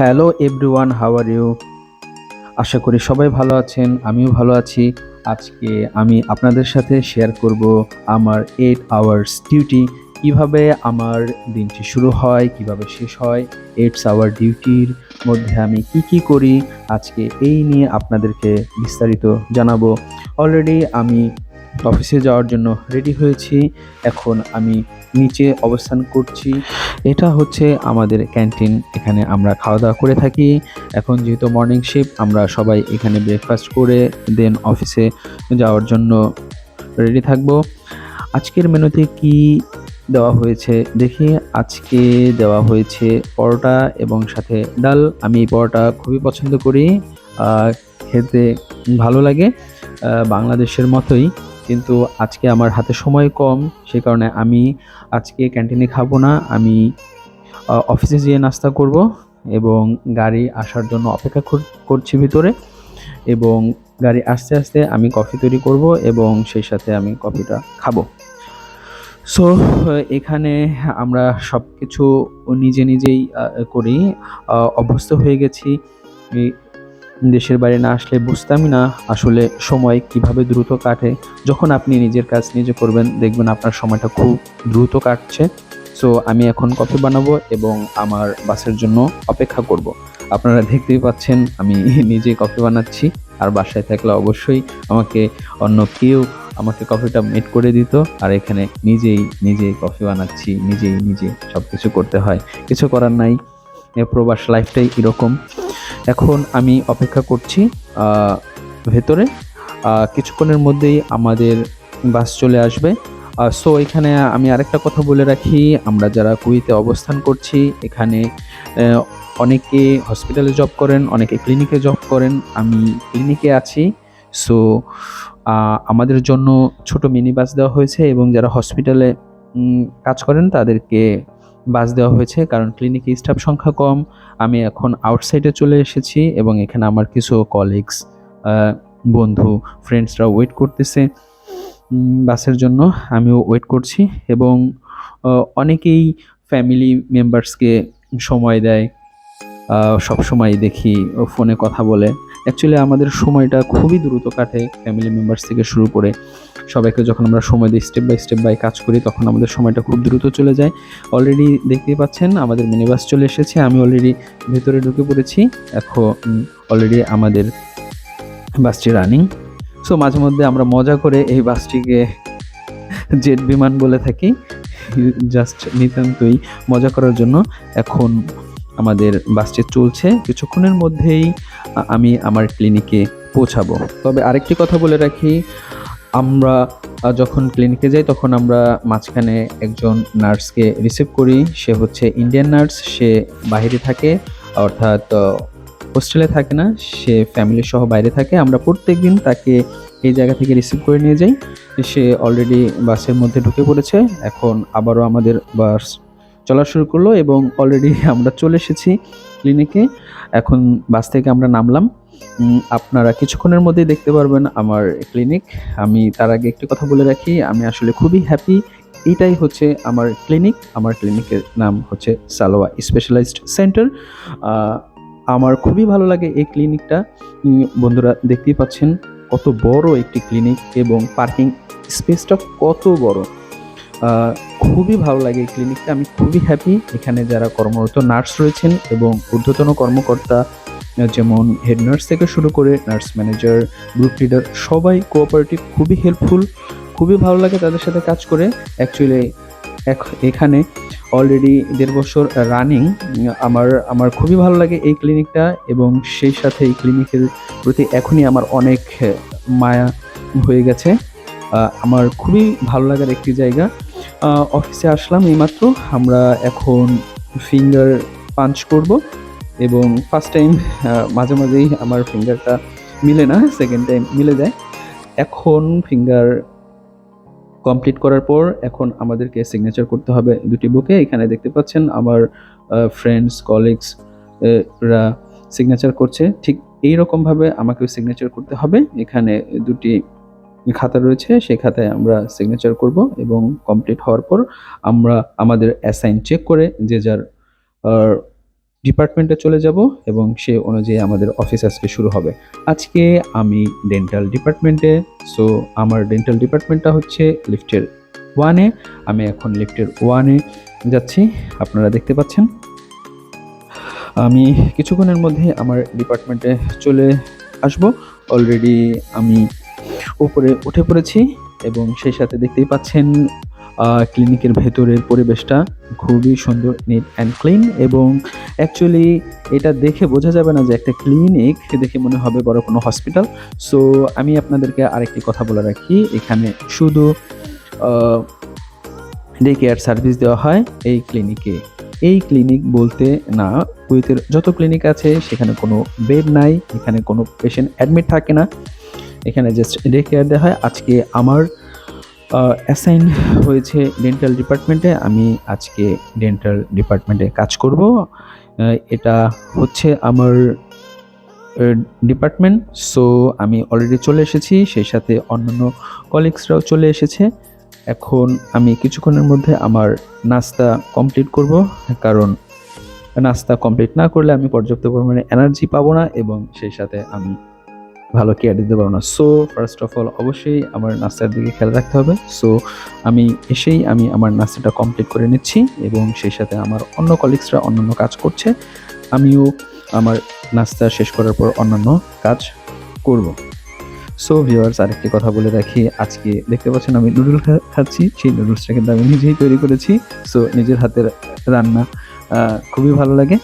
Hello everyone, how are you? আশা করি সবাই ভালো আছেন, আমিও ভালো আছি। আজকে আমি আপনাদের সাথে শেয়ার করব আমার এইট আওয়ার্স ডিউটি কীভাবে আমার দিনটি শুরু হয়, কীভাবে শেষ হয় এইটস আওয়ার ডিউটির মধ্যে আমি কি কি করি, আজকে এই নিয়ে আপনাদেরকে বিস্তারিত জানাব। অলরেডি আমি অফিসে যাওয়ার জন্য রেডি হয়েছি। এখন আমি নিচে অবস্থান করছি। এটা হচ্ছে আমাদের ক্যান্টিন এখানে আমরা খাওয়া দাওয়া করে থাকি। এখন যেহেতু মর্নিং শিফট আমরা সবাই এখানে ব্রেকফাস্ট করে দেন অফিসে যাওয়ার জন্য রেডি থাকব। আজকের মেনুতে কি দেওয়া হয়েছে? দেখি, আজকে দেওয়া হয়েছে পরোটা এবং সাথে ডাল। আমি এই পরোটা খুবই পছন্দ করি। খেতে ভালো লাগে। বাংলাদেশের মতোই। কিন্তু আজকে আমার হাতে সময় কম, সে কারণে আমি আজকে ক্যান্টিনে খাব না। আমি অফিসে যেয়ে নাস্তা করব এবং গাড়ি আসার জন্য অপেক্ষা কর- করছি ভিতরে এবং গাড়ি আসতে আসতে আমি কফি তৈরি করব এবং সেই সাথে আমি কফিটা খাব। সো, এখানে আমরা সব কিছু নিজে নিজেই করি। অভ্যস্ত হয়ে গেছি। দেশের বাইরে না আসলে বুঝতামই না আসলে সময় কীভাবে দ্রুত কাটে। যখন আপনি নিজের কাজ নিজে করবেন, দেখবেন আপনার সময়টা খুব দ্রুত কাটছে। সো আমি এখন কফি বানাবো এবং আমার বাসের জন্য অপেক্ষা করব। আপনারা দেখতেই পাচ্ছেন, আমি নিজে কফি বানাচ্ছি। আর বাসায় থাকলে অবশ্যই আমাকে অন্য কেউ আমাকে কফিটা মেড করে দিত। আর এখানে নিজেই নিজেই কফি বানাচ্ছি, নিজেই নিজে সব কিছু করতে হয়। কিছু করার নাই। প্রবাস লাইফটাই এরকম। এখন আমি অপেক্ষা করছি ভেতরে। কিছুক্ষণের মধ্যেই আমাদের বাস চলে আসবে। সো এখানে আমি আরেকটা কথা বলে রাখি, আমরা যারা কুইতে অবস্থান করছি, এখানে অনেকে হসপিটালে জব করেন, অনেকে ক্লিনিকে জব করেন, আমি ক্লিনিকে আছি। সো আমাদের জন্য ছোট মিনি বাস দেওয়া হয়েছে এবং যারা হসপিটালে কাজ করেন, তাদেরকে বাস দেওয়া হয়েছে, কারণ ক্লিনিকে স্টাফ সংখ্যা কম। আমি এখন আউটসাইডে চলে এসেছি এবং এখানে আমার কিছু কলিগস বন্ধু ফ্রেন্ডসরা ওয়েট করতেছে বাসের জন্য। আমিও ওয়েট করছি এবং অনেকেই ফ্যামিলি মেম্বার্সকে সময় দেয় সব সময় দেখি ফোনে কথা বলে। অ্যাকচুয়ালি আমাদের সময়টা খুবই দ্রুত কাটে ফ্যামিলি মেম্বার্স থেকে শুরু করে সবাইকে যখন আমরা সময় দিই স্টেপ বাই স্টেপ বাই কাজ করি, তখন আমাদের সময়টা খুব দ্রুত চলে যায়। অলরেডি দেখতেই পাচ্ছেন, আমাদের মিনি বাস চলে এসেছে, আমি অলরেডি ভেতরে ঢুকে পড়েছি। এখন অলরেডি আমাদের বাসটি রানিং সো মাঝে মধ্যে আমরা মজা করে এই বাসটিকে জেট বিমান বলে থাকি। জাস্ট নিতান্তই মজা করার জন্য। এখন আমাদের বাসটি চলছে, কিছুক্ষণের মধ্যেই আমি আমার ক্লিনিকে পৌঁছাবো। তবে আরেকটি কথা বলে রাখি, আমরা যখন ক্লিনিকে যাই, তখন আমরা মাঝখানে একজন নার্সকে রিসিভ করি। সে হচ্ছে ইন্ডিয়ান নার্স, সে বাইরে থাকে, অর্থাৎ হোস্টেলে থাকে না, সে ফ্যামিলি সহ বাইরে থাকে। আমরা প্রত্যেক দিন তাকে এই জায়গা থেকে রিসিভ করে নিয়ে যাই। সে অলরেডি বাসের মধ্যে ঢুকে পড়েছে, এখন আবারও আমাদের বাস চলা শুরু করল এবং অলরেডি আমরা চলে এসেছি ক্লিনিকে এখন বাস থেকে আমরা নামলাম। আপনারা কিছুক্ষণের মধ্যেই দেখতে পারবেন আমার ক্লিনিক আমি তার আগে একটি কথা বলে রাখি, আমি আসলে খুবই হ্যাপি এইটাই হচ্ছে আমার ক্লিনিক আমার ক্লিনিকের নাম হচ্ছে সালোয়া স্পেশালাইজড সেন্টার আমার খুবই ভালো লাগে এই ক্লিনিকটা বন্ধুরা দেখতেই পাচ্ছেন কত বড় একটি ক্লিনিক এবং পার্কিং স্পেসটা কত বড়। খুবই ভালো লাগে এই ক্লিনিকটা আমি খুবই হ্যাপি এখানে যারা কর্মরত নার্স রয়েছেন এবং ঊর্ধ্বতন কর্মকর্তা, যেমন হেড নার্স থেকে শুরু করে নার্স ম্যানেজার গ্রুপ লিডার সবাই কোঅপারেটিভ খুবই হেল্পফুল খুবই ভালো লাগে তাদের সাথে কাজ করে। অ্যাকচুয়ালি এখানে অলরেডি দেড় বছর রানিং আমার আমার খুবই ভালো লাগে এই ক্লিনিকটা এবং সেই সাথে এই ক্লিনিকের প্রতি এখনই আমার অনেক, মায়া হয়ে গেছে। আমার খুবই ভালো লাগার একটি জায়গা। অফিসে আসলাম এইমাত্র। আমরা এখন ফিঙ্গার পাঞ্চ করব এবং ফার্স্ট টাইম মাঝে মাঝেই আমার ফিঙ্গারটা মিলে না সেকেন্ড টাইম মিলে যায়। এখন ফিঙ্গার কমপ্লিট করার পর এখন আমাদেরকে সিগনেচার করতে হবে দুটি বুকে। এখানে দেখতে পাচ্ছেন আমার ফ্রেন্ডস কলিগস রা সিগনেচার করছে। ঠিক এই রকমভাবে আমাকেও সিগনেচার করতে হবে। এখানে দুটি খাতা রয়েছে, সেই খাতায় আমরা সিগনেচার করব এবং কমপ্লিট হওয়ার পর আমরা আমাদের অ্যাসাইন চেক করে যে যার ডিপার্টমেন্টে চলে যাব এবং সে অনুযায়ী আমাদের অফিস আজকে শুরু হবে। আজকে আমি ডেন্টাল ডিপার্টমেন্টে সো আমার ডেন্টাল ডিপার্টমেন্টটা হচ্ছে লিফটের ওয়ানে আমি এখন লিফটের ওয়ানে যাচ্ছি, আপনারা দেখতে পাচ্ছেন। আমি কিছুক্ষণের মধ্যে আমার ডিপার্টমেন্টে চলে আসব। অলরেডি আমি উপরে উঠে পড়েছি এবং সেই সাথে দেখতেই পাচ্ছেন ক্লিনিকের ভেতরের পরিবেশটা খুবই সুন্দর নিট অ্যান্ড ক্লিন এবং অ্যাকচুয়ালি এটা দেখে বোঝা যাবে না যে একটা ক্লিনিক দেখে মনে হবে বড় কোনো হসপিটাল সো আমি আপনাদেরকে আরেকটি কথা বলে রাখি। এখানে শুধু ডে কেয়ার সার্ভিস দেওয়া হয় এই ক্লিনিকে এই ক্লিনিক বলতে না কুয়েতের যত ক্লিনিক আছে সেখানে কোনো বেড নাই, এখানে কোনো পেশেন্ট অ্যাডমিট থাকে না। এখানে জাস্ট ডে কেয়ার দেওয়া হয়। আজকে আমার অ্যাসাইন হয়েছে ডেন্টাল ডিপার্টমেন্টে আমি আজকে ডেন্টাল ডিপার্টমেন্টে কাজ করব। এটা হচ্ছে আমার ডিপার্টমেন্ট সো আমি অলরেডি চলে এসেছি। সেই সাথে অন্যান্য কলিগসরাও চলে এসেছে। এখন আমি কিছুক্ষণের মধ্যে আমার নাস্তা কমপ্লিট করব। কারণ নাস্তা কমপ্লিট না করলে আমি পর্যাপ্ত পরিমাণে এনার্জি পাবো না এবং সেই সাথে আমি ভালো কেয়ার দিতে পারব না। সো ফার্স্ট অফ অল অবশ্যই আমার নাস্তার দিকে খেয়াল রাখতে হবে। সো আমি এসেই আমি আমার নাস্তাটা কমপ্লিট করে নিচ্ছি এবং সেই সাথে আমার অন্য কলিগসরা অন্যান্য কাজ করছে। আমিও আমার নাস্তা শেষ করার পর অন্যান্য কাজ করব। সো ভিওয়ার্স আরেকটি কথা বলে রাখি। আজকে দেখতে পাচ্ছেন আমি নুডল খাচ্ছি। সেই নুডলসটা কিন্তু আমি নিজেই তৈরি করেছি। সো নিজের হাতের রান্না খুবই ভালো লাগে।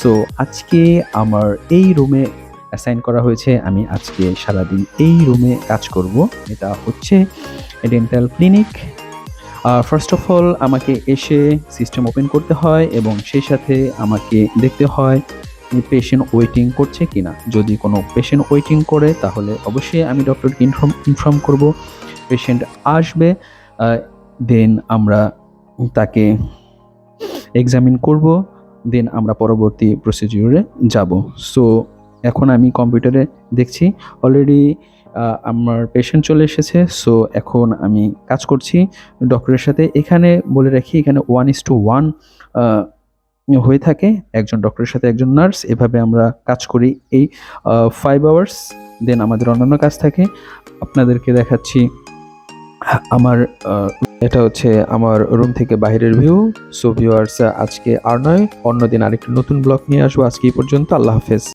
সো আজকে আমার এই রুমে অ্যাসাইন করা হয়েছে, আমি আজকে সারাদিন এই রুমে কাজ করব। এটা হচ্ছে dental clinic first of all আমাকে এসে সিস্টেম ওপেন করতে হয় এবং সেই সাথে আমাকে দেখতে হয় পেশেন্ট ওয়েটিং করছে কিনা। যদি কোনো পেশেন্ট ওয়েটিং করে, তাহলে অবশ্যই আমি ডক্টরকে ইনফর্ম ইনফর্ম করব। পেশেন্ট আসবে দেন আমরা তাকে এক্সামিন করব দেন আমরা পরবর্তী প্রসিডিউরে যাব। সো এখন আমি কম্পিউটারে দেখছি। অলরেডি আমার পেশেন্ট চলে এসেছে সো এখন আমি কাজ করছি ডক্টরের সাথে। এখানে বলে রাখি, এখানে ওয়ান ইস টু ওয়ান হয়ে থাকে। একজন ডক্টরের সাথে একজন নার্স এভাবে আমরা কাজ করি এই ফাইভ আওয়ার্স দেন আমাদের অন্যান্য কাজ থাকে। আপনাদেরকে দেখাচ্ছি, আমার এটা হচ্ছে আমার রুম থেকে বাইরের ভিউ সো ভিউয়ার্স আজকে আর নয়, অন্যদিন আরেকটি নতুন ব্লগ নিয়ে আসব। আজকে এই পর্যন্ত, আল্লাহ হাফেজ।